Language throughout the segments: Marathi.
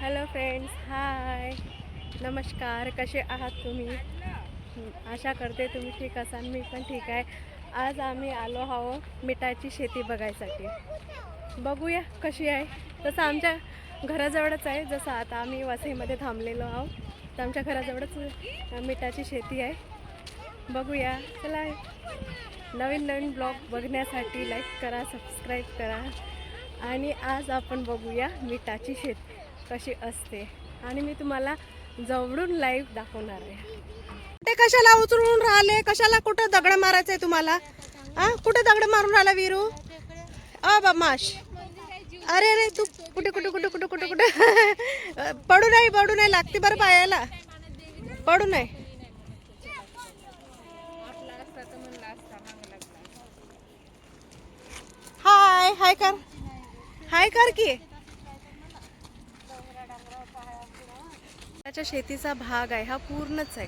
हॅलो फ्रेंड्स हाय नमस्कार कसे आहात तुम्ही? आशा करते तुम्ही ठीक असाल मी पण ठीक आहे. आज आम्ही आलो आहो मिठाची शेती बघायसाठी. बघूया कशी आहे. तसं आमच्या घराजवळच आहे जसं आता आम्ही वसईमध्ये थांबलेलो आहोत तर आमच्या घराजवळच मिठाची शेती आहे. बघूया. चला नवीन नवीन ब्लॉग बघण्यासाठी लाईक करा सबस्क्राईब करा. आणि आज आपण बघूया मिठाची शेती. कशी असते. आणि मी तुम्हाला जवळून लाईव्ह दाखवणार आहे. ते कशाला उचलून राहिले? कशाला कुठं दगड मारायचंय तुम्हाला? हा कुठं दगड मारून राहिला वीरू? अ बमाश. अरे अरे तू कुठे कुठे कुठे कुठे कुठे कुठे? पडू नाही पडू नाही लागते बरं पायाला. पडू नाही. हाय हाय कर. हाय कर की. त्याच्या शेतीचा भाग आहे हा पूर्णच आहे.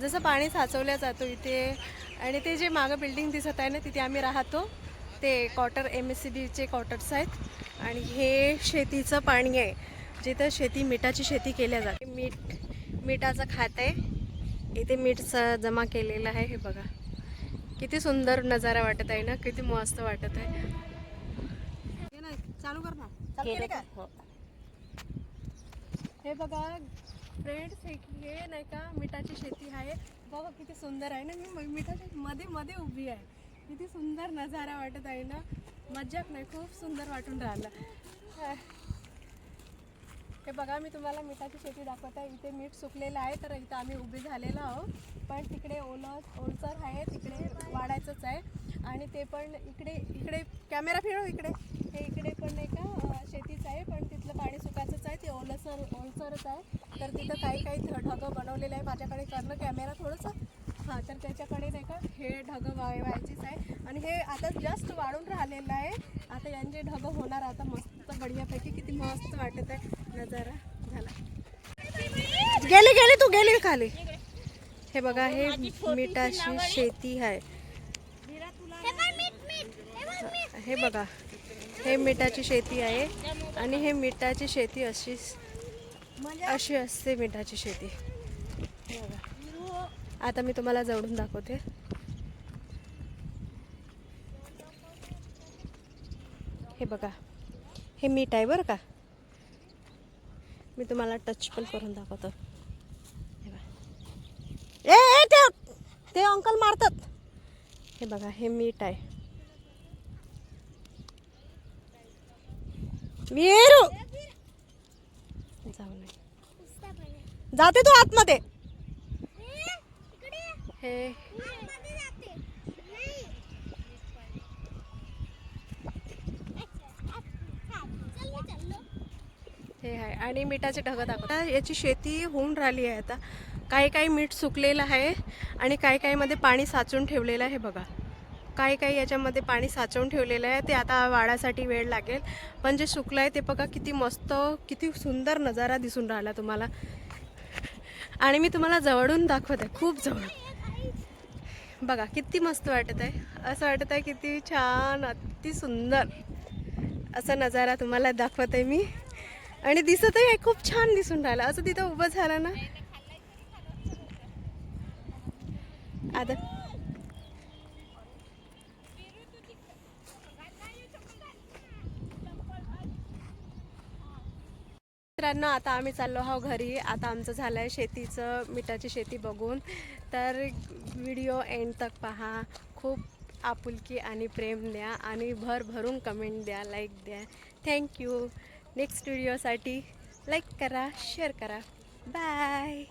जसं पाणी साचवल्या जातो इथे आणि ते जे मागं बिल्डिंग दिसत आहे ना तिथे आम्ही राहतो. ते क्वार्टर एम एस सी बीचे क्वार्टर्स आहेत आणि हे शेतीचं पाणी आहे जिथं शेती मिठाची शेती केल्या जाते. मीठ मिठाचं खात आहे. इथे मीठ स- जमा केलेलं आहे हे बघा. किती सुंदर नजारा वाटत आहे ना किती मस्त वाटत आहे. हे ना, चालू कर ना. का? हे बघा फ्रेंड्स हे हे नाही का मिठाची शेती आहे. बघा किती सुंदर आहे ना मी मिठाच्या मध्ये मध्ये उभी आहे. किती सुंदर नजारा वाटत आहे ना. मज्जाक नाही खूप सुंदर वाटून राहिलं. हे. बघा मी तुम्हाला मिठाची शेती दाखवत आहे. इथे मीठ सुकलेलं आहे तर इथं आम्ही उभे झालेलो आहोत. पण तिकडे ओलं ओलसर आहे तिकडे वाढायचंच आहे. आणि ते पण इकडे इकडे कॅमेरा फिरव इकडे. हे इकडे पण नाही का शेतीच आहे पण तिथलं पाणी सुकायचंच आहे ते ओलसर ओलसरच आहे. तर तिथं काही काही ढगं बनवलेलं आहे. माझ्याकडे करणं कॅमेरा थोडंसं हां तर त्याच्याकडे नाही का हे ढगं वाय व्हायचीच आहे. आणि हे आता जस्ट वाढून राहिलेलं आहे. आता यांचे ढगं होणार आता मस्त बढियापैकी. किती मस्त वाटत आहे. नजारा झाला. गेली गेली तू गेली खाली. हे बघा हे मिठाची शेती आहे. हे बघा हे मिठाची शेती आहे. आणि हे मिठाची शेती अशी म्हणजे अशी असते मिठाची शेती. आता मी तुम्हाला जवळून दाखवते. हे बघा. हे मीठ आहे बरं का? मी तुम्हाला टच पण करून दाखवतो. ए ए ते ते अंकल मारतात. हे बघा हे मीठ आहे. वीरू जाऊ नाही जाते तू आतमध्ये. हे. हे आहे आणि मिठाचे ढग दाखवता याची शेती होऊन राहिली आहे आता. काही काही मीठ सुकलेलं आहे आणि काही काहीमध्ये पाणी साचून ठेवलेलं आहे बघा. काही काही याच्यामध्ये पाणी साचवून ठेवलेलं आहे. ते आता वाढासाठी वेळ लागेल. पण जे सुकलं आहे ते बघा किती मस्त किती सुंदर नजारा दिसून राहिला तुम्हाला. आणि मी तुम्हाला जवळून दाखवत आहे खूप जवळ बघा किती मस्त वाटत आहे. असं वाटत आहे किती छान अति सुंदर. असा नजारा तुम्हाला दाखवत आहे मी. आणि दिसत आहे खूप छान दिसून राहिलं. असं तिथं उभं झालं ना. आता मित्रांनो आता आम्ही चाललो आहो घरी. आता आमचं झालं आहे शेतीचं मिठाची शेती बघून. तर व्हिडिओ एंड तक पहा. खूप आपुलकी आणि प्रेम द्या आणि भरभरून कमेंट द्या लाईक द्या. थँक्यू नेक्स्ट व्हिडिओसाठी लाईक करा शेअर करा. बाय